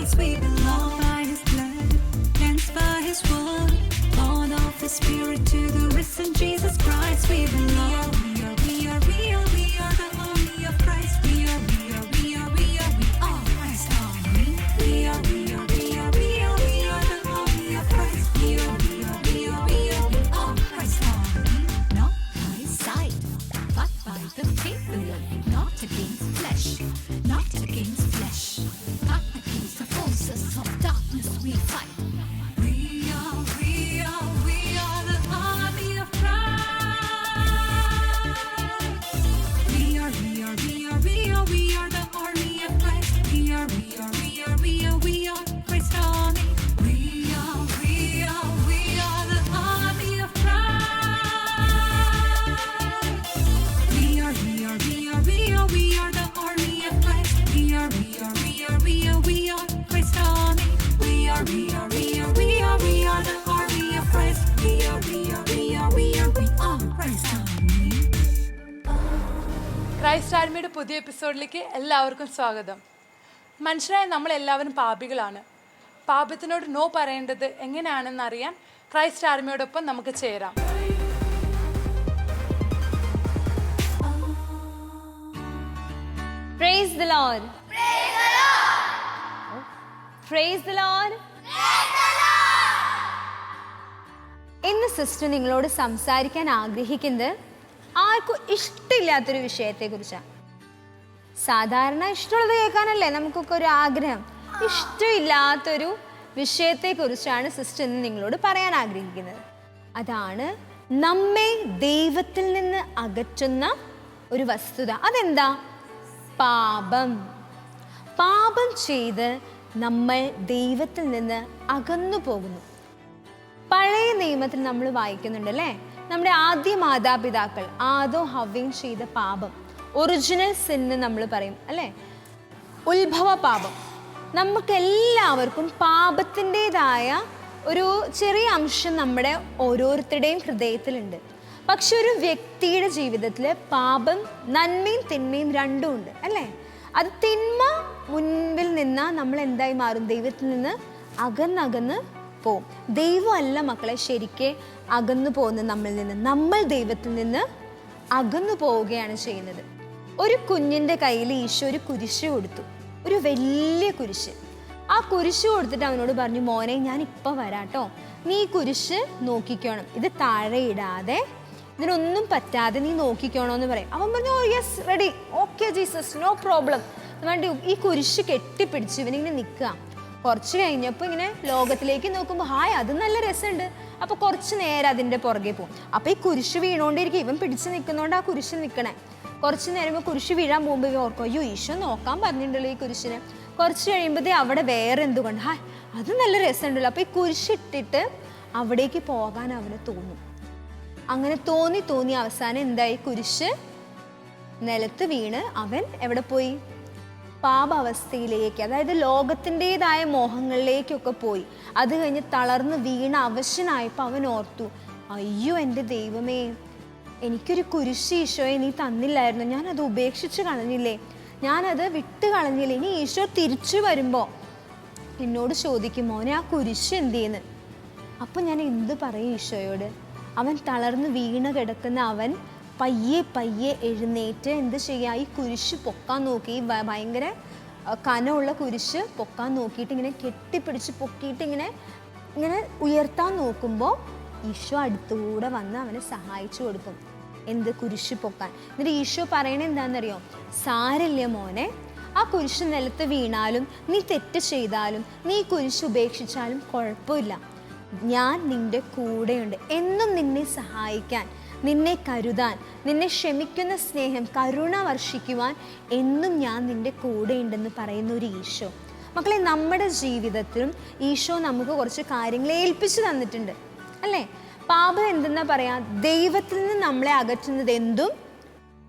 We belong by his blood, cleansed by his word. Born of Spirit to the risen Jesus Christ. We belong. We are, we are, we are, be your Christ ആർമിയുടെ പുതിയ എപ്പിസോഡിലേക്ക് എല്ലാവർക്കും സ്വാഗതം മനുഷ്യരായ നമ്മളെല്ലാവരും പാപികളാണ് പാപത്തിനോട് no പറയേണ്ടത് എങ്ങനെയാണെന്ന് അറിയാൻ ക്രൈസ്റ്റ് ആർമിയോടൊപ്പം നമുക്ക് ചേരാം Praise the Lord. Praise the Lord. Praise the Lord. ഇന്ന് സിസ്റ്റർ നിങ്ങളോട് സംസാരിക്കാൻ ആഗ്രഹിക്കുന്നത് ആർക്കും ഇഷ്ടമില്ലാത്തൊരു വിഷയത്തെക്കുറിച്ചാണ്. സാധാരണ ഇഷ്ടമുള്ളത് കേൾക്കാനല്ലേ നമുക്കൊക്കെ ഒരു ആഗ്രഹം. ഇഷ്ടമില്ലാത്തൊരു വിഷയത്തെക്കുറിച്ചാണ് സിസ്റ്റർ ഇന്ന് നിങ്ങളോട് പറയാൻ ആഗ്രഹിക്കുന്നത്. അതാണ് നമ്മെ ദൈവത്തിൽ നിന്ന് അകറ്റുന്ന ഒരു വസ്തുത. അതെന്താ? പാപം. പാപം ചെയ്ത് നമ്മൾ ദൈവത്തിൽ നിന്ന് അകന്നു പോകുന്നു പഴയ നിയമത്തിൽ നമ്മൾ വായിക്കുന്നുണ്ട് അല്ലേ നമ്മുടെ ആദ്യ മാതാപിതാക്കൾ ആദോ ഹവ്യയും ചെയ്ത പാപം ഒറിജിനൽ സിന്ന് നമ്മൾ പറയും അല്ലേ? ഉത്ഭവ പാപം. നമുക്ക് എല്ലാവർക്കും പാപത്തിന്റെതായ ഒരു ചെറിയ അംശം നമ്മുടെ ഓരോരുത്തരുടെയും ഹൃദയത്തിലുണ്ട്. പക്ഷെ ഒരു വ്യക്തിയുടെ ജീവിതത്തിൽ പാപം നന്മയും തിന്മയും രണ്ടും ഉണ്ട് അല്ലേ? അത് തിന്മ മുൻപിൽ നിന്നാൽ നമ്മൾ എന്തായി മാറും? ദൈവത്തിൽ നിന്ന് അകന്നകന്ന് പോവും ദൈവമല്ല മക്കളെ ശരിക്ക് അകന്നു പോകുന്നത് നമ്മളിൽ നിന്ന്. നമ്മൾ ദൈവത്തിൽ നിന്ന് അകന്നു പോവുകയാണ് ചെയ്യുന്നത്. ഒരു കുഞ്ഞിന്റെ കയ്യിൽ ഈശോ ഒരു കുരിശ് കൊടുത്തു. ഒരു വലിയ കുരിശ്. ആ കുരിശ് കൊടുത്തിട്ട് അവനോട് പറഞ്ഞു മോനെ ഞാൻ ഇപ്പം വരാട്ടോ. നീ കുരിശ് നോക്കിക്കോണം. ഇത് താഴെ ഇടാതെ ഇതിനൊന്നും പറ്റാതെ നീ നോക്കിക്കോണോ എന്ന് പറയും. അവൻ പറഞ്ഞു ഓ yes ready okay Jesus no problem വേണ്ടി ഈ കുരിശ് കെട്ടിപ്പിടിച്ച് ഇവനിങ്ങനെ നിൽക്കുക. കുറച്ച് കഴിഞ്ഞപ്പോൾ ഇങ്ങനെ ലോകത്തിലേക്ക് നോക്കുമ്പോൾ ഹായ് അത് നല്ല രസമുണ്ട്. അപ്പോൾ കുറച്ച് നേരം അതിന്റെ പുറകെ പോകും. അപ്പോൾ ഈ കുരിശ് വീണുകൊണ്ടിരിക്കും ഇവൻ പിടിച്ച് നിൽക്കുന്നതുകൊണ്ട് ആ കുരിശ് നിൽക്കണേ കുറച്ച് നേരം കുരിശ് വീഴാൻ പോകുമ്പോൾ ഇവൻ ഓർക്കും അയ്യോ ഈശോ നോക്കാൻ പറഞ്ഞിട്ടുണ്ടല്ലോ ഈ കുരിശിനെ. കുറച്ച് കഴിയുമ്പോഴത്തേ അവിടെ വേറെ എന്തുകൊണ്ട് ഹായ് അത് നല്ല രസമുണ്ടല്ലോ. അപ്പോൾ ഈ കുരിശ് ഇട്ടിട്ട് അവിടേക്ക് പോകാൻ അവന് തോന്നും. അങ്ങനെ തോന്നി തോന്നി അവസാനം എന്തായി? കുരിശ് നിലത്ത് വീണ് അവൻ എവിടെ പോയി? പാപാവസ്ഥയിലേക്ക് അതായത് ലോകത്തിന്റെതായ മോഹങ്ങളിലേക്കൊക്കെ പോയി. അത് കഴിഞ്ഞ് തളർന്ന് വീണ അവശനായപ്പോൾ അവൻ ഓർത്തു അയ്യോ എന്റെ ദൈവമേ എനിക്കൊരു കുരിശ് ഈശോയെ നീ തന്നില്ലായിരുന്നു. ഞാനത് ഉപേക്ഷിച്ച് കളഞ്ഞില്ലേ? ഞാനത് വിട്ട് കളഞ്ഞില്ലേ? ഇനി ഈശോ തിരിച്ചു വരുമ്പോൾ എന്നോട് ചോദിക്കും മോനെ ആ കുരിശ് എന്ത് ചെയ്യുന്നു അപ്പം ഞാൻ എന്ത് പറയും ഈശോയോട്? അവൻ തളർന്ന് വീണ് കിടക്കുന്ന അവൻ പയ്യെ പയ്യെ എഴുന്നേറ്റ് എന്ത് ചെയ്യുക ഈ കുരിശ് പൊക്കാൻ നോക്കി. ഭയങ്കര കനമുള്ള കുരിശ് പൊക്കാൻ നോക്കിയിട്ട് ഇങ്ങനെ കെട്ടിപ്പിടിച്ച് പൊക്കിയിട്ട് ഇങ്ങനെ ഇങ്ങനെ ഉയർത്താൻ നോക്കുമ്പോൾ ഈശോ അടുത്തുകൂടെ വന്ന് അവനെ സഹായിച്ചു കൊടുക്കും. എന്ത് കുരിശ് പൊക്കാൻ? എന്നിട്ട് ഈശോ പറയണത് എന്താണെന്നറിയോ? സാരില്ല മോനെ ആ കുരിശ് നിലത്ത് വീണാലും നീ തെറ്റ് ചെയ്താലും നീ കുരിശ് ഉപേക്ഷിച്ചാലും കുഴപ്പമില്ല. ഞാൻ നിന്റെ കൂടെയുണ്ട്. എന്നും നിന്നെ സഹായിക്കാൻ. നിന്നെ കരുതാൻ നിന്നെ ക്ഷമിക്കുന്ന സ്നേഹം കരുണ വർഷിക്കുവാൻ എന്നും ഞാൻ നിന്റെ കൂടെയുണ്ടെന്ന് പറയുന്ന ഒരു ഈശോ. മക്കളെ നമ്മുടെ ജീവിതത്തിലും ഈശോ നമുക്ക് കുറച്ച് കാര്യങ്ങൾ ഏൽപ്പിച്ചു തന്നിട്ടുണ്ട്. അല്ലേ? പാപം എന്തെന്നാ പറയാ? ദൈവത്തിൽ നിന്ന് നമ്മളെ അകറ്റുന്നത് എന്തും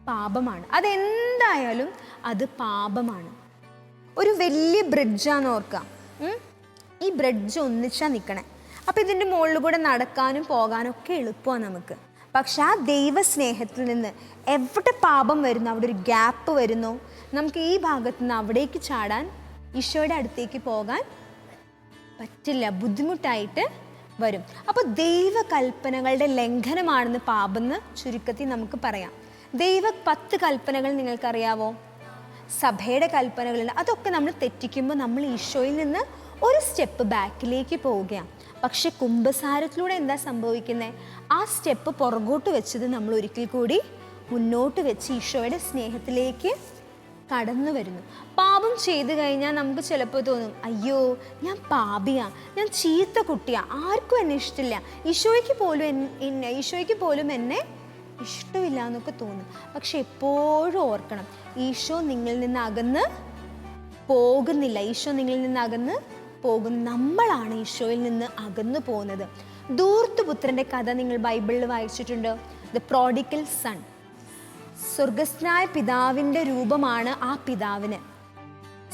പാപമാണ്. അതെന്തായാലും അത് പാപമാണ്. ഒരു വലിയ ബ്രിഡ്ജാന്ന് ഓർക്കാം? ഈ ബ്രിഡ്ജ് ഒന്നിച്ചാ നിൽക്കണേ അപ്പോൾ ഇതിന്റെ മുകളിൽ കൂടെ നടക്കാനും പോകാനും ഒക്കെ എളുപ്പമാണ് നമുക്ക്. പക്ഷെ ആ ദൈവസ്നേഹത്തിൽ നിന്ന് എവിടെ പാപം വരുന്നു അവിടെ ഒരു ഗ്യാപ്പ് വരുന്നു? നമുക്ക് ഈ ഭാഗത്ത് നിന്ന് അവിടേക്ക് ചാടാൻ ഈശോയുടെ അടുത്തേക്ക് പോകാൻ പറ്റില്ല ബുദ്ധിമുട്ടായിട്ട് വരും. അപ്പോൾ ദൈവകൽപ്പനകളുടെ ലംഘനമാണെന്ന് പാപെന്ന് ചുരുക്കത്തിൽ നമുക്ക് പറയാം. ദൈവ പത്ത് കൽപ്പനകൾ നിങ്ങൾക്കറിയാവോ? സഭയുടെ കൽപ്പനകളുണ്ട്. അതൊക്കെ നമ്മൾ തെറ്റിക്കുമ്പോൾ നമ്മൾ ഈശോയിൽ നിന്ന് ഒരു സ്റ്റെപ്പ് ബാക്കിലേക്ക് പോവുകയാണ്. പക്ഷെ കുംഭസാരത്തിലൂടെ എന്താ സംഭവിക്കുന്നത് ആ സ്റ്റെപ്പ് പുറകോട്ട് വെച്ചത് നമ്മൾ ഒരിക്കൽ കൂടി മുന്നോട്ട് വെച്ച് ഈശോയുടെ സ്നേഹത്തിലേക്ക് കടന്നു വരുന്നു. പാപം ചെയ്തു കഴിഞ്ഞാൽ നമുക്ക് ചിലപ്പോൾ തോന്നും അയ്യോ ഞാൻ പാപിയാ ഞാൻ ചീത്ത കുട്ടിയാ ആർക്കും എന്നെ ഇഷ്ടമില്ല. ഈശോയ്ക്ക് പോലും എന്നെ ഈശോയ്ക്ക് പോലും എന്നെ ഇഷ്ടമില്ല എന്നൊക്കെ തോന്നും. പക്ഷെ എപ്പോഴും ഓർക്കണം ഈശോ നിങ്ങളിൽ നിന്ന് അകന്ന് പോകുന്നില്ല ഈശോ നിങ്ങളിൽ നിന്ന് അകന്ന് പോകും. നമ്മളാണ് ഈശോയിൽ നിന്ന് അകന്നു പോകുന്നത്. ദൂർത്തുപുത്രന്റെ കഥ നിങ്ങൾ ബൈബിളിൽ വായിച്ചിട്ടുണ്ട്. ദ പ്രോഡിക്കൽ സൺ സ്വർഗസ്നായ പിതാവിന്റെ രൂപമാണ് ആ പിതാവിന്.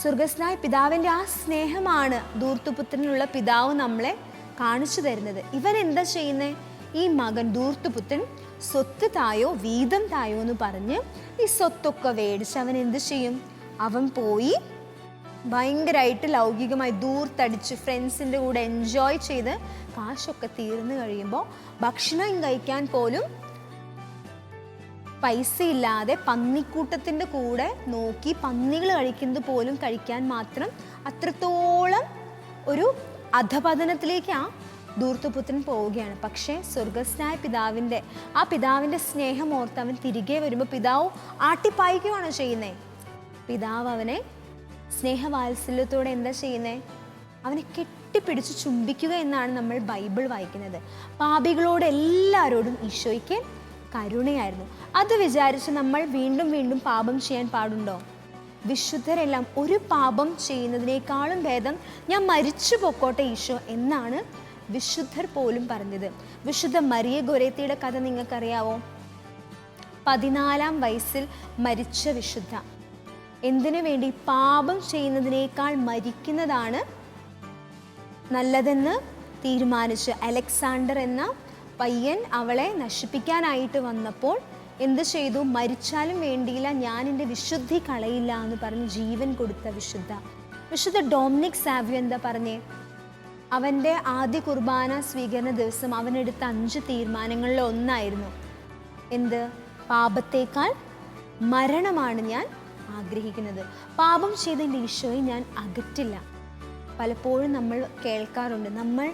സ്വർഗസ്നായ പിതാവിന്റെ ആ സ്നേഹമാണ് ദൂർത്തുപുത്രനുള്ള പിതാവ് നമ്മളെ കാണിച്ചു തരുന്നത്. ഇവൻ എന്താ ചെയ്യുന്നത് ഈ മകൻ ദൂർത്തുപുത്രൻ സ്വത്ത് തായോ വീതം തായോ എന്ന് പറഞ്ഞ് ഈ സ്വത്തൊക്കെ മേടിച്ച് അവൻ എന്ത് ചെയ്യും? അവൻ പോയി ഭയങ്കരമായിട്ട് ലൗകികമായി ദൂർത്തടിച്ച് ഫ്രണ്ട്സിന്റെ കൂടെ എൻജോയ് ചെയ്ത് കാശൊക്കെ തീർന്നു കഴിയുമ്പോൾ ഭക്ഷണം കഴിക്കാൻ പോലും പൈസ ഇല്ലാതെ പന്നിക്കൂട്ടത്തിന്റെ കൂടെ നോക്കി പന്നികൾ കഴിക്കുന്നത് പോലും കഴിക്കാൻ മാത്രം അത്രത്തോളം ഒരു അധപതനത്തിലേക്ക് ആ ദൂർത്തുപുത്രൻ പോവുകയാണ്. പക്ഷേ സ്വർഗസ്നായ പിതാവിന്റെ ആ പിതാവിന്റെ സ്നേഹം ഓർത്ത് അവൻ തിരികെ വരുമ്പോൾ പിതാവ് ആട്ടിപ്പായിക്കുകയാണോ ചെയ്യുന്നത്. പിതാവ് അവനെ സ്നേഹവാത്സല്യത്തോടെ എന്താ ചെയ്യുന്നത് അവനെ കെട്ടിപ്പിടിച്ച് ചുംബിക്കുക എന്നാണ് നമ്മൾ ബൈബിൾ വായിക്കുന്നത്. പാപികളോട് എല്ലാവരോടും ഈശോയ്ക്ക് കരുണയായിരുന്നു. അത് വിചാരിച്ച് നമ്മൾ വീണ്ടും വീണ്ടും പാപം ചെയ്യാൻ പാടുണ്ടോ? വിശുദ്ധരെല്ലാം ഒരു പാപം ചെയ്യുന്നതിനേക്കാളും ഭേദം ഞാൻ മരിച്ചു പൊക്കോട്ടെ ഈശോ എന്നാണ് വിശുദ്ധർ പോലും പറഞ്ഞത്. വിശുദ്ധ മരിയ ഗൊരേത്തിയുടെ കഥ നിങ്ങൾക്കറിയാവോ? പതിനാലാം വയസ്സിൽ മരിച്ച വിശുദ്ധ. എന്തിനു വേണ്ടി പാപം ചെയ്യുന്നതിനേക്കാൾ മരിക്കുന്നതാണ് നല്ലതെന്ന് തീരുമാനിച്ച് അലക്സാണ്ടർ എന്ന പയ്യൻ അവളെ നശിപ്പിക്കാനായിട്ട് വന്നപ്പോൾ എന്ത് ചെയ്തു? മരിച്ചാലും വേണ്ടിയില്ല ഞാൻ എന്റെ വിശുദ്ധി കളയില്ല എന്ന് പറഞ്ഞ് ജീവൻ കൊടുത്ത വിശുദ്ധ. വിശുദ്ധ ഡോമിനിക് സാവ്യു എന്താ പറഞ്ഞേ? അവന്റെ ആദ്യ കുർബാന സ്വീകരണ ദിവസം അവനെടുത്ത അഞ്ച് തീരുമാനങ്ങളിൽ ഒന്നായിരുന്നു എന്ത്? പാപത്തേക്കാൾ മരണമാണ് ഞാൻ ആഗ്രഹിക്കുന്നത്. പാപം ചെയ്ത എന്റെ ഈശോയെ ഞാൻ അകറ്റില്ല. പലപ്പോഴും നമ്മൾ കേൾക്കാറുണ്ട്. നമ്മൾ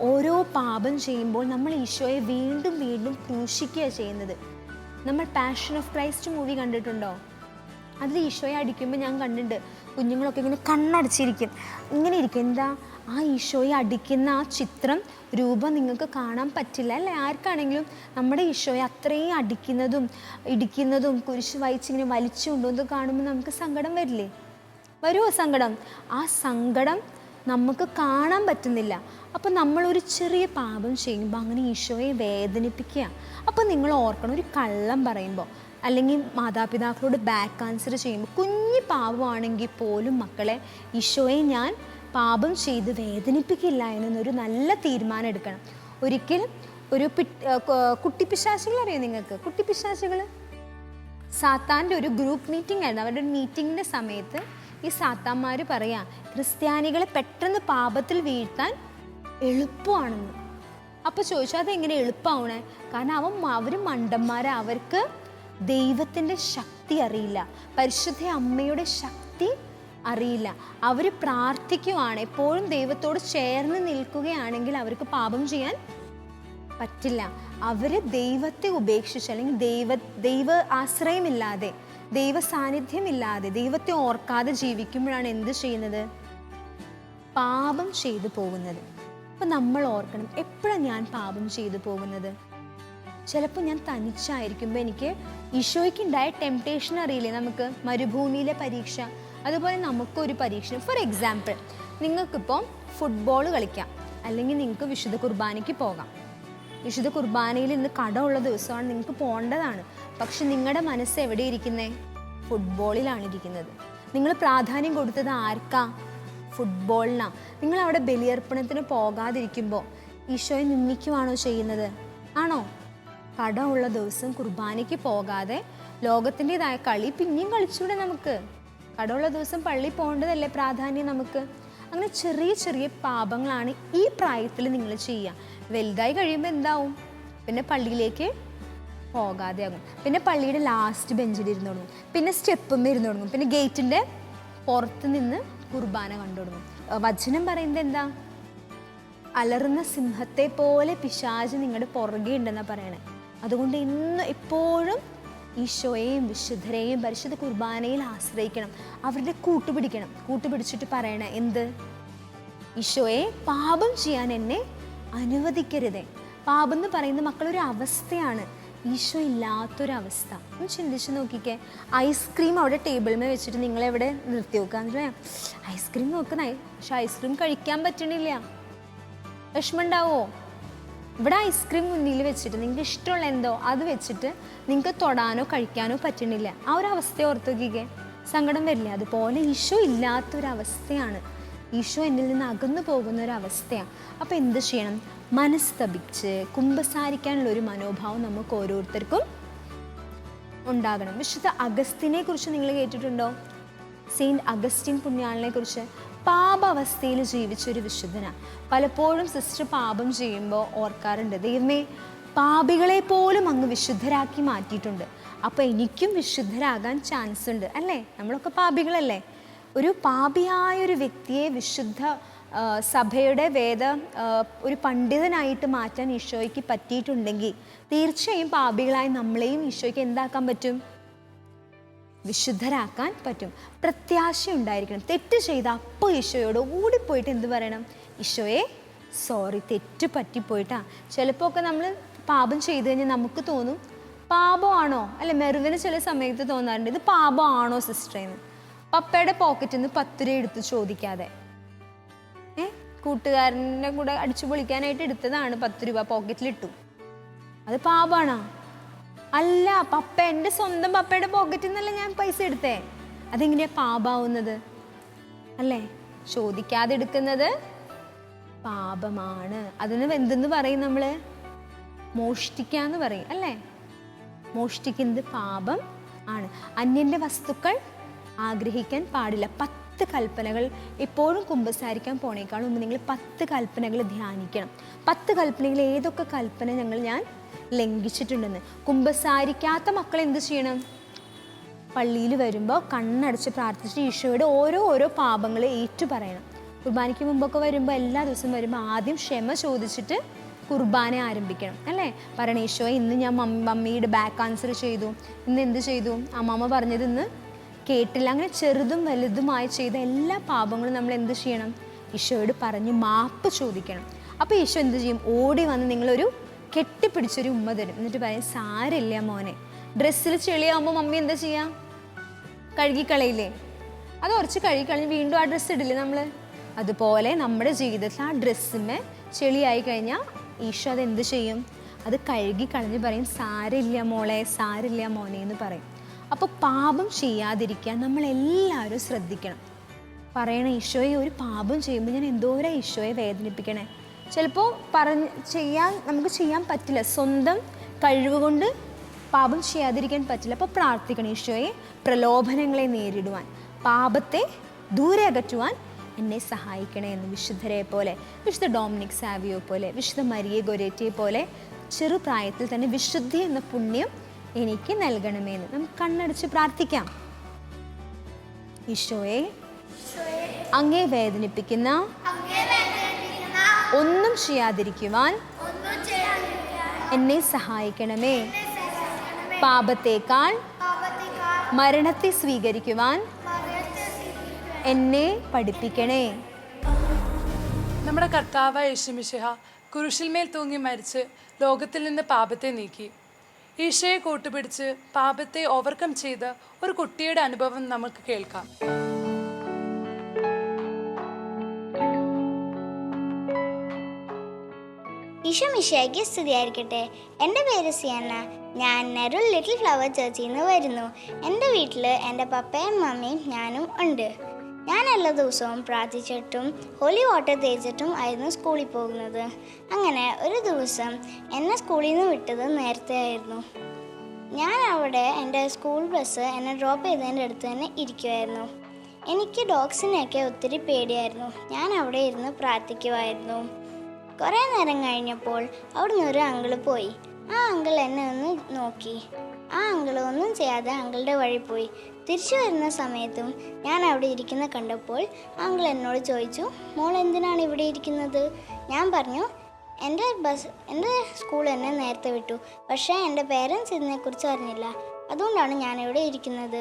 ഓരോ പാപം ചെയ്യുമ്പോൾ നമ്മൾ ഈശോയെ വീണ്ടും വീണ്ടും ക്രൂശിക്കുക ചെയ്യുന്നത്. നമ്മൾ പാഷൻ ഓഫ് ക്രൈസ്റ്റ് മൂവി കണ്ടിട്ടുണ്ടോ? അതിൽ ഈശോയെ അടിക്കുമ്പോൾ ഞാൻ കണ്ടിട്ടുണ്ട്. കുഞ്ഞുങ്ങളൊക്കെ ഇങ്ങനെ കണ്ണടച്ചിരിക്കും. ഇങ്ങനെ ഇരിക്കും. എന്താ? ആ ഈശോയെ അടിക്കുന്ന ആ ചിത്രം രൂപം നിങ്ങൾക്ക് കാണാൻ പറ്റില്ല. അല്ലേ? ആർക്കാണെങ്കിലും നമ്മുടെ ഈശോയെ അത്രയും അടിക്കുന്നതും ഇടിക്കുന്നതും കുരിശ് വായിച്ചിങ്ങനെ വലിച്ചു കൊണ്ടുവന്ന് കാണുമ്പോൾ നമുക്ക് സങ്കടം വരില്ലേ? വരുമോ സങ്കടം? ആ സങ്കടം നമുക്ക് കാണാൻ പറ്റുന്നില്ല. അപ്പോൾ നമ്മളൊരു ചെറിയ പാപം ചെയ്യുമ്പോൾ അങ്ങനെ ഈശോയെ വേദനിപ്പിക്കുക. അപ്പോൾ നിങ്ങൾ ഓർക്കണം ഒരു കള്ളം പറയുമ്പോൾ അല്ലെങ്കിൽ മാതാപിതാക്കളോട് ബാക്ക് ആൻസർ ചെയ്യുമ്പോൾ കുഞ്ഞു പാപമാണെങ്കിൽ പോലും മക്കളെ ഈശോയെ ഞാൻ പാപം ചെയ്ത് വേദനിപ്പിക്കില്ല എന്നൊരു നല്ല തീരുമാനം എടുക്കണം. ഒരിക്കൽ ഒരു പി കുട്ടിപ്പിശാശികൾ അറിയാം നിങ്ങൾക്ക്? കുട്ടിപ്പിശാശികൾ സാത്താന്റെ ഒരു ഗ്രൂപ്പ് മീറ്റിംഗ് ആയിരുന്നു. അവരുടെ ഒരു മീറ്റിങ്ങിന്റെ സമയത്ത് ഈ സാത്താന്മാർ പറയാം ക്രിസ്ത്യാനികളെ പെട്ടെന്ന് പാപത്തിൽ വീഴ്ത്താൻ എളുപ്പമാണെന്ന്. അപ്പോൾ ചോദിച്ചാൽ അതെങ്ങനെ എളുപ്പമാവണേ കാരണം അവൻ അവർ മണ്ടന്മാരെ. അവർക്ക് ദൈവത്തിന്റെ ശക്തി അറിയില്ല. പരിശുദ്ധ അമ്മയുടെ ശക്തി അറിയില്ല. അവർ പ്രാർത്ഥിക്കുവാണ്. എപ്പോഴും ദൈവത്തോട് ചേർന്ന് നിൽക്കുകയാണെങ്കിൽ അവർക്ക് പാപം ചെയ്യാൻ പറ്റില്ല. അവർ ദൈവത്തെ ഉപേക്ഷിച്ച് അല്ലെങ്കിൽ ദൈവ ദൈവ ആശ്രയമില്ലാതെ ദൈവ സാന്നിധ്യമില്ലാതെ ദൈവത്തെ ഓർക്കാതെ ജീവിക്കുമ്പോഴാണ് എന്ത് ചെയ്യുന്നത്? പാപം ചെയ്തു പോകുന്നത്. അപ്പം നമ്മൾ ഓർക്കണം എപ്പോഴാണ് ഞാൻ പാപം ചെയ്തു പോകുന്നത്? ചിലപ്പോൾ ഞാൻ തനിച്ചായിരിക്കുമ്പോൾ എനിക്ക് ഈശോയ്ക്ക് ഉണ്ടായ ടെംപ്ടേഷൻ അറിയില്ലേ നമുക്ക്? മരുഭൂമിയിലെ പരീക്ഷ. അതുപോലെ നമുക്കൊരു പരീക്ഷ ഫോർ എക്സാമ്പിൾ നിങ്ങൾക്കിപ്പോൾ ഫുട്ബോൾ കളിക്കാം. അല്ലെങ്കിൽ നിങ്ങൾക്ക് വിശുദ്ധ കുർബാനയ്ക്ക് പോകാം. വിശുദ്ധ കുർബാനയിൽ ഇന്ന് കടമുള്ള ദിവസമാണ് നിങ്ങൾക്ക് പോകേണ്ടതാണ്. പക്ഷെ നിങ്ങളുടെ മനസ്സ് എവിടെ ഇരിക്കുന്നേ? ഫുട്ബോളിലാണ് ഇരിക്കുന്നത് നിങ്ങൾ പ്രാധാന്യം കൊടുത്തത് ആർക്കാ? ഫുട്ബോളിനാ നിങ്ങൾ അവിടെ ബലിയർപ്പണത്തിന് പോകാതിരിക്കുമ്പോൾ ഈശോയെ നിന്ദിക്കുവാണോ ചെയ്യുന്നത്? ആണോ? കടമുള്ള ദിവസം കുർബാനയ്ക്ക് പോകാതെ ലോകത്തിന്റെതായ കളി പിന്നെയും കളിച്ചൂടെ നമുക്ക്. കടമുള്ള ദിവസം പള്ളി പോകേണ്ടതല്ലേ പ്രാധാന്യം നമുക്ക്? അങ്ങനെ ചെറിയ ചെറിയ പാപങ്ങളാണ് ഈ പ്രായത്തിൽ നിങ്ങൾ ചെയ്യുക. വലുതായി കഴിയുമ്പോൾ എന്താവും? പിന്നെ പള്ളിയിലേക്ക് പോകാതെയാകും പിന്നെ പള്ളിയുടെ ലാസ്റ്റ് ബെഞ്ചിൽ ഇരുന്ന് തുടങ്ങും. പിന്നെ സ്റ്റെപ്പും ഇരുന്ന് തുടങ്ങും. പിന്നെ ഗേറ്റിന്റെ പുറത്ത് നിന്ന് കുർബാന കണ്ടു തുടങ്ങും. വചനം പറയുന്നത് എന്താ? അലറുന്ന സിംഹത്തെ പോലെ പിശാജ് നിങ്ങളുടെ പുറകെ ഉണ്ടെന്നാണ് പറയണേ. അതുകൊണ്ട് ഇന്ന് എപ്പോഴും ഈശോയെയും വിശുദ്ധരെയും പരിശുദ്ധ കുർബാനയിൽ ആശ്രയിക്കണം. അവരുടെ കൂട്ടുപിടിക്കണം. കൂട്ടുപിടിച്ചിട്ട് പറയണേ എന്ത്? ഈശോയെ പാപം ചെയ്യാൻ എന്നെ അനുവദിക്കരുതേ. പാപം എന്ന് പറയുന്ന മക്കളൊരു അവസ്ഥയാണ്. ഈശോ ഇല്ലാത്തൊരവസ്ഥ. ഒന്ന് ചിന്തിച്ച് നോക്കിക്കേ. ഐസ്ക്രീം അവിടെ ടേബിളിൽ വെച്ചിട്ട് നിങ്ങളെവിടെ നിർത്തി വെക്കുക ഐസ്ക്രീം നോക്കുന്നേ പക്ഷെ ഐസ്ക്രീം കഴിക്കാൻ പറ്റണില്ല. വിഷമമുണ്ടാവോ ഇവിടെ ഐസ്ക്രീം മുന്നിൽ വെച്ചിട്ട് നിങ്ങൾക്ക് ഇഷ്ടമുള്ള എന്തോ അത് വെച്ചിട്ട് നിങ്ങൾക്ക് തൊടാനോ കഴിക്കാനോ പറ്റണില്ല ആ ഒരു അവസ്ഥ ഓർത്ത് നോക്കിക്കേ. സങ്കടം വരില്ല? അതുപോലെ ഈശോ ഇല്ലാത്തൊരവസ്ഥയാണ്. ഈശോ എന്നിൽ നിന്ന് അകന്നു പോകുന്ന ഒരു അവസ്ഥയാണ് അപ്പോൾ എന്ത് ചെയ്യണം? മനസ്തപിച്ച് കുമ്പസാരിക്കാനുള്ള ഒരു മനോഭാവം നമുക്ക് ഓരോരുത്തർക്കും ഉണ്ടാകണം. വിശുദ്ധ അഗസ്തിനെ കുറിച്ച് നിങ്ങൾ കേട്ടിട്ടുണ്ടോ? സെയിന്റ് അഗസ്റ്റിൻ പുണ്യാളിനെ കുറിച്ച് പാപാവസ്ഥയിൽ ജീവിച്ചൊരു വിശുദ്ധനാണ് പലപ്പോഴും സിസ്റ്റർ പാപം ചെയ്യുമ്പോൾ ഓർക്കാറുണ്ട് ദൈവമേ പാപികളെ പോലും അങ്ങ് വിശുദ്ധരാക്കി മാറ്റിയിട്ടുണ്ട്. അപ്പോൾ എനിക്കും വിശുദ്ധരാകാൻ ചാൻസ് ഉണ്ട്. അല്ലേ? നമ്മളൊക്കെ പാപികളല്ലേ? ഒരു പാപിയായ ഒരു വ്യക്തിയെ വിശുദ്ധ സഭയുടെ വേദ ഒരു പണ്ഡിതനായിട്ട് മാറ്റാൻ ഈശോയ്ക്ക് പറ്റിയിട്ടുണ്ടെങ്കിൽ തീർച്ചയായും പാപികളായി നമ്മളെയും ഈശോയ്ക്ക് എന്താക്കാൻ പറ്റും? വിശുദ്ധരാക്കാൻ പറ്റും. പ്രത്യാശ ഉണ്ടായിരിക്കണം തെറ്റ് ചെയ്ത അപ്പോൾ ഈശോയോട് ഓടിപ്പോയിട്ട് എന്ത് പറയണം? ഈശോയെ സോറി തെറ്റ് പറ്റിപ്പോയിട്ടാ. ചിലപ്പോൾ ഒക്കെ നമ്മൾ പാപം ചെയ്തു കഴിഞ്ഞാൽ നമുക്ക് തോന്നും പാപമാണോ? അല്ല മെറുവിന് ചില സമയത്ത് തോന്നാറുണ്ട് ഇത് പാപമാണോ സിസ്റ്ററേന്ന് പപ്പയുടെ പോക്കറ്റിൽ നിന്ന് പത്ത് രൂപ എടുത്ത് ചോദിക്കാതെ. ഏ? കൂട്ടുകാരന്റെ കൂടെ അടിച്ചു പൊളിക്കാനായിട്ട് എടുത്തതാണ് പത്ത് രൂപ പോക്കറ്റിലിട്ടു അത് പാപാണോ? അല്ല പപ്പ എന്റെ സ്വന്തം പപ്പയുടെ പോക്കറ്റിൽ നിന്നല്ല ഞാൻ പൈസ എടുത്തേ? അതെങ്ങനെയാ പാപാവുന്നത്? അല്ലേ? ചോദിക്കാതെ എടുക്കുന്നത് പാപമാണ്. അതിന് എന്തെന്ന് പറയും നമ്മൾ മോഷ്ടിക്കാന്ന് പറയും അല്ലേ? മോഷ്ടിക്കുന്നത് പാപം ആണ്. അന്യന്റെ വസ്തുക്കൾ ആഗ്രഹിക്കാൻ പാടില്ല. പത്ത് കൽപ്പനകൾ എപ്പോഴും കുമ്പസാരിക്കാൻ പോണേക്കാളും നിങ്ങൾ പത്ത് കൽപ്പനകൾ ധ്യാനിക്കണം. പത്ത് കൽപ്പനകൾ ഏതൊക്കെ കൽപ്പന ഞങ്ങൾ ഞാൻ ലംഘിച്ചിട്ടുണ്ടെന്ന്. കുമ്പസാരിക്കാത്ത മക്കൾ എന്ത് ചെയ്യണം? പള്ളിയിൽ വരുമ്പോൾ കണ്ണടച്ച് പ്രാർത്ഥിച്ച് ഈശോയുടെ ഓരോ ഓരോ പാപങ്ങൾ ഏറ്റു പറയണം. കുർബാനയ്ക്ക് മുമ്പൊക്കെ വരുമ്പോൾ എല്ലാ ദിവസവും വരുമ്പോൾ ആദ്യം ക്ഷമ ചോദിച്ചിട്ട് കുർബാന ആരംഭിക്കണം അല്ലേ? പറയണ ഈശോ ഇന്ന് ഞാൻ മമ്മി മമ്മിയുടെ ബാക്ക് ആൻസർ ചെയ്തു. ഇന്ന് എന്ത് ചെയ്തു? അമ്മമ്മ പറഞ്ഞത് ഇന്ന് കേട്ടില്ല. അങ്ങനെ ചെറുതും വലുതുമായി ചെയ്ത എല്ലാ പാപങ്ങളും നമ്മൾ എന്ത് ചെയ്യണം? ഈശോയോട് പറഞ്ഞ് മാപ്പ് ചോദിക്കണം. അപ്പോൾ ഈശോ എന്ത് ചെയ്യും? ഓടി വന്ന് നിങ്ങളൊരു കെട്ടിപ്പിടിച്ചൊരു ഉമ്മ തരും. എന്നിട്ട് പറയും സാരില്ല മോനെ. ഡ്രസ്സിൽ ചെളിയാകുമ്പോൾ മമ്മി എന്താ ചെയ്യാം? കഴുകിക്കളയില്ലേ? അത് കുറച്ച് കഴുകിക്കളഞ്ഞ് വീണ്ടും ആ ഡ്രസ്സ് ഇടില്ലേ നമ്മൾ അതുപോലെ നമ്മുടെ ജീവിതത്തിൽ ആ ഡ്രസ്സിന് ചെളിയായി കഴിഞ്ഞാൽ ഈശോ അത് എന്ത് ചെയ്യും? അത് കഴുകി കളഞ്ഞ് പറയും സാരില്ല മോളെ സാരില്ല മോനെ എന്ന് പറയും. അപ്പോൾ പാപം ചെയ്യാതിരിക്കാൻ നമ്മളെല്ലാവരും ശ്രദ്ധിക്കണം. പറയണ ഈശോയെ ഒരു പാപം ചെയ്യുമ്പോൾ ഞാൻ എന്തോരം ഈശോയെ വേദനിപ്പിക്കണേ? ചിലപ്പോൾ പറഞ്ഞ് ചെയ്യാൻ നമുക്ക് ചെയ്യാൻ പറ്റില്ല. സ്വന്തം കഴിവ് കൊണ്ട് പാപം ചെയ്യാതിരിക്കാൻ പറ്റില്ല. അപ്പോൾ പ്രാർത്ഥിക്കണം ഈശോയെ പ്രലോഭനങ്ങളെ നേരിടുവാൻ പാപത്തെ ദൂരെ അകറ്റുവാൻ എന്നെ സഹായിക്കണേ എന്ന് വിശുദ്ധരെ പോലെ വിശുദ്ധ ഡോമിനിക് സാവിയോ പോലെ വിശുദ്ധ മരിയെ ഗൊരേറ്റിയെ പോലെ ചെറുപ്രായത്തിൽ തന്നെ വിശുദ്ധി എന്ന പുണ്യം എനിക്ക് നൽകണമേ എന്ന് നമുക്ക് കണ്ണടച്ച് പ്രാർത്ഥിക്കാം. ഈശോയെ അങ്ങേ വേദനിപ്പിക്കുന്ന ഒന്നും ചെയ്യാതിരിക്കുവാൻ എന്നെ സഹായിക്കണമേ. പാപത്തേക്കാൾ മരണത്തെ സ്വീകരിക്കുവാൻ എന്നെ പഠിപ്പിക്കണേ. നമ്മുടെ കർത്താവ് യേശുമിശിഹ കുരിശിന്മേൽ തൂങ്ങി മരിച്ച് ലോകത്തിൽ നിന്ന് പാപത്തെ നീക്കി. ഈശയെ കൂട്ടുപിടിച്ച് പാപത്തെ ഓവർകം ചെയ്ത ഒരു കുട്ടിയുടെ അനുഭവം നമുക്ക് കേൾക്കാം. ഈശോ സ്ഥിതിയായിരിക്കട്ടെ എന്റെ പേര് സിയന്ന ഞാൻ നെറുൽ ലിറ്റിൽ ഫ്ലവർ ചേർച്ചിൽ നിന്ന് വരുന്നു. എന്റെ വീട്ടിൽ എന്റെ പപ്പയും മമ്മിയും ഞാനും ഉണ്ട്. ഞാൻ എല്ലാ ദിവസവും പ്രാർത്ഥിച്ചിട്ടും ഹോളി വാട്ടർ തേച്ചിട്ടും ആയിരുന്നു സ്കൂളിൽ പോകുന്നത്. അങ്ങനെ ഒരു ദിവസം എന്നെ സ്കൂളിൽ നിന്ന് വിട്ടത് നേരത്തെ ആയിരുന്നു. ഞാൻ അവിടെ എന്റെ സ്കൂൾ ബസ് എന്നെ ഡ്രോപ്പ് ചെയ്തതിന്റെ അടുത്ത് തന്നെ ഇരിക്കുമായിരുന്നു എനിക്ക് ഡോഗ്സിനെയൊക്കെ ഒത്തിരി പേടിയായിരുന്നു. ഞാൻ അവിടെ ഇരുന്ന് പ്രാർത്ഥിക്കുമായിരുന്നു കുറേ നേരം കഴിഞ്ഞപ്പോൾ അവിടുന്ന് ഒരു അങ്കിൾ പോയി. ആ അങ്കിൾ എന്നെ ഒന്ന് നോക്കി. ആ അങ്കിൾ ഒന്നും ചെയ്യാതെ അങ്കിളുടെ വഴി പോയി. തിരിച്ചു വരുന്ന സമയത്തും ഞാൻ അവിടെ ഇരിക്കുന്ന കണ്ടപ്പോൾ അങ്കിൾ എന്നോട് ചോദിച്ചു മോൾ എന്തിനാണ് ഇവിടെ ഇരിക്കുന്നത്? ഞാൻ പറഞ്ഞു എന്റെ ബസ് എന്റെ സ്കൂൾ എന്നെ നേരത്തെ വിട്ടു. പക്ഷേ എന്റെ പേരൻസ് ഇതിനെക്കുറിച്ച് അറിഞ്ഞില്ല. അതുകൊണ്ടാണ് ഞാനിവിടെ ഇരിക്കുന്നത്.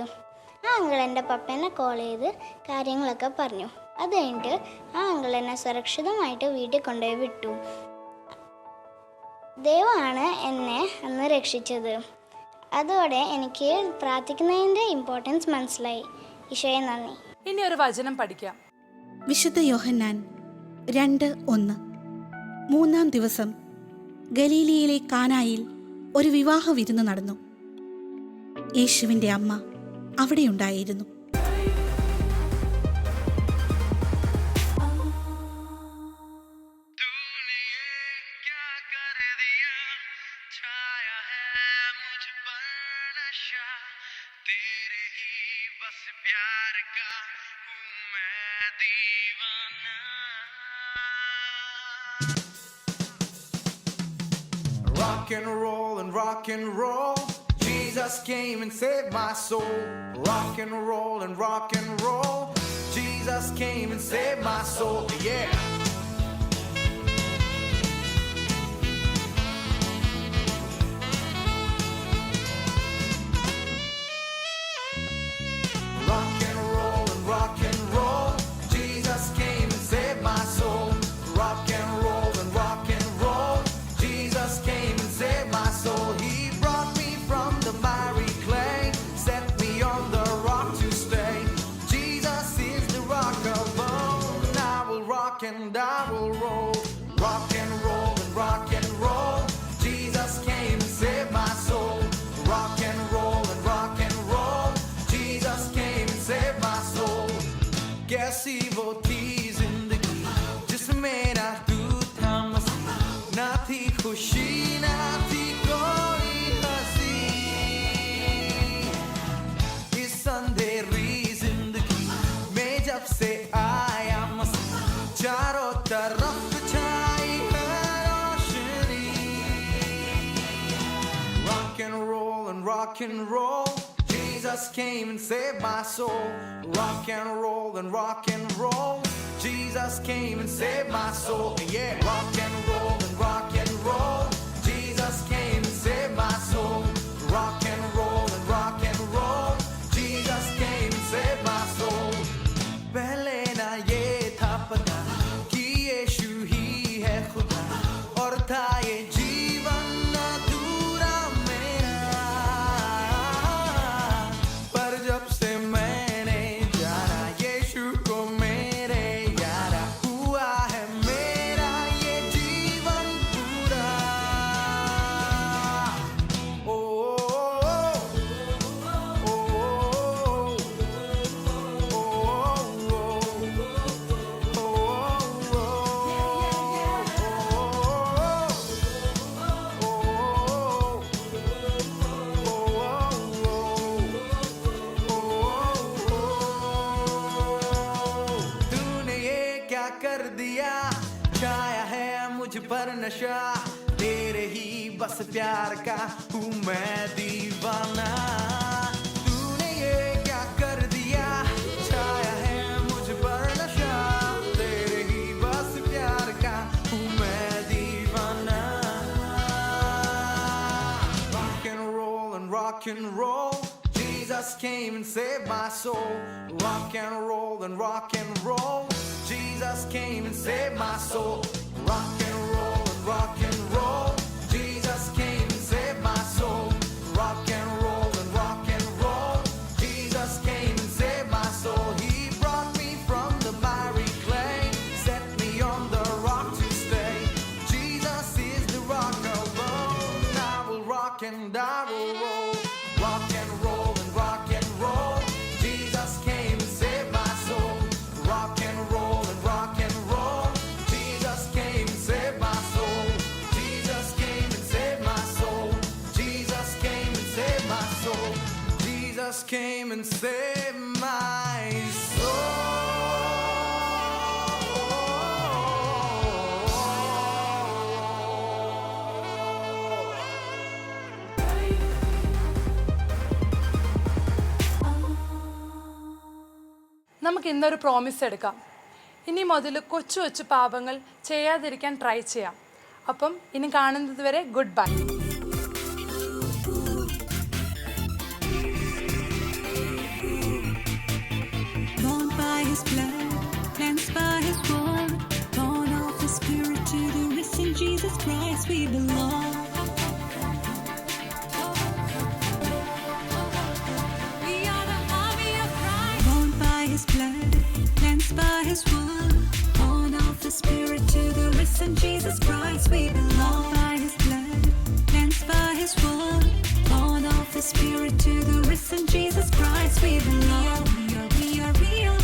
ആ അങ്കിൾ എന്റെ പപ്പേനെ കോൾ ചെയ്ത് കാര്യങ്ങളൊക്കെ പറഞ്ഞു. അത് കഴിഞ്ഞിട്ട് ആ അങ്കിൾ എന്നെ സുരക്ഷിതമായിട്ട് വീട്ടിൽ കൊണ്ടുപോയി വിട്ടു. ദൈവമാണ് എന്നെ അന്ന് രക്ഷിച്ചത്. അതോടെ എനിക്ക് പ്രാർത്ഥിക്കുന്നതിന്റെ ഇമ്പോർട്ടൻസ് മനസ്സിലായി. ഈശോയെ നന്ദി. ഇനി ഒരു വചനം പഠിക്കാം. വിശുദ്ധ യോഹന്നാൻ രണ്ട് ഒന്ന്. മൂന്നാം ദിവസം ഗലീലിയിലെ കാനായിൽ ഒരു വിവാഹ വിരുന്ന് നടന്നു. യേശുവിന്റെ അമ്മ അവിടെയുണ്ടായിരുന്നു. Rock and roll and rock and roll. Jesus came and saved my soul. Rock and roll and rock and roll. Jesus came and saved my soul. Yeah. Rock and roll. Jesus came and saved my soul. Rock and roll and rock and roll. Jesus came and saved my soul. Yeah. Rock and roll and rock and roll. नशा तेरे ही बस प्यार का हूँ मैं दीवाना तूने ये क्या कर दिया छाया है मुझ पर नशा तेरे ही बस प्यार का हूँ मैं दीवाना rock and roll and rock and roll. Jesus came and saved my soul. Rock and roll and rock and roll. Jesus came and saved my soul. Rock and roll And I will road. നമുക്ക് ഇന്നൊരു promise എടുക്കാം ഇനി മുതൽ കൊച്ചു കൊച്ചു പാപങ്ങൾ ചെയ്യാതിരിക്കാൻ try ചെയ്യാം അപ്പം ഇനി കാണുന്നത് വരെ good bye his blood, by his word, born of the Spirit to the risen Jesus Christ we belong. His word, born of the Spirit to the risen Jesus Christ we belong. By his blood, cleansed by his word, born of the Spirit to the risen Jesus Christ we belong. We are, we are, we are,